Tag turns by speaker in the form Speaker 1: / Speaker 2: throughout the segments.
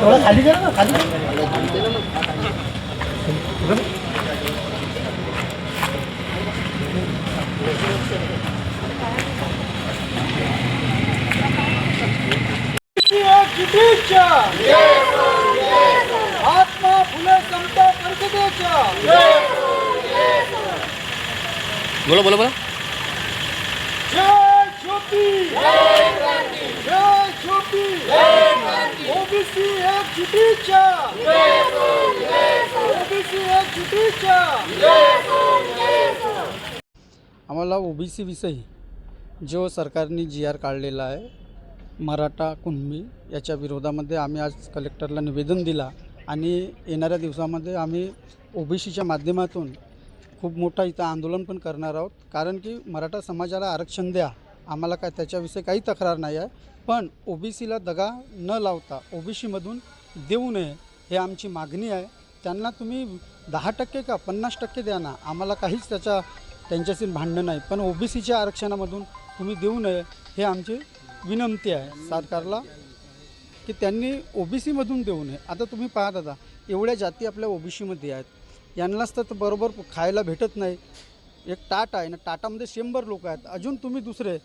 Speaker 1: थोडं खाली करा खाली करा.
Speaker 2: फुले समता परिषदेच्या
Speaker 3: बोला बोला बोला
Speaker 2: आम्हाला ओ बी सी
Speaker 4: आम्हाला ओबीसी विषयी जो सरकारने जी आर काढलेला आहे मराठा कुणबी याच्या विरोधामध्ये आम्ही आज कलेक्टरला निवेदन दिला आणि येणाऱ्या दिवसामध्ये आम्ही ओबीसीच्या माध्यमातून खूप मोठा इथं आंदोलन पण करणार आहोत. कारण की मराठा समाजाला आरक्षण द्या आम्हाला काय त्याच्याविषयी काही तक्रार नाही आहे. पण ओबीसीला दगा न लावता ओबीसीमधून देऊ नये हे आमची मागणी आहे. त्यांना तुम्ही दहा टक्के का पन्नास टक्के द्या ना. आम्हाला काहीच त्याच्या त्यांच्याशी भांडणं नाही. पण ओबीसीच्या आरक्षणामधून तुम्ही देऊ नये हे आमची विनंती आहे सरकारला की त्यांनी ओबीसीमधून देऊ नये. आता तुम्ही पाहत आता एवढ्या जाती आपल्या ओबीसीमध्ये आहेत. यांनाच तर बरोबर खायला भेटत नाही. एक टाटा आहे ना टाटामध्ये शंभर लोक आहेत. अजून तुम्ही दुसरे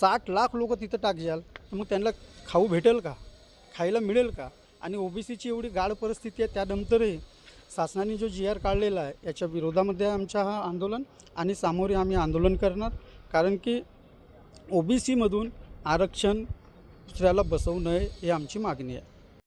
Speaker 4: साठ लाख लोक तिथं टाक जाल मग त्यांना खाऊ भेटेल का? खायला मिळेल का? आणि ओबीसीची एवढी गाढ परिस्थिती आहे त्यानंतरही शासनाने जो जी आर काढलेला आहे याच्या विरोधामध्ये आमच्या हा आंदोलन आणि सामोरे आम्ही आंदोलन करणार. कारण की ओबीसीमधून आरक्षण दुसऱ्याला बसवू नये ही आमची मागणी आहे.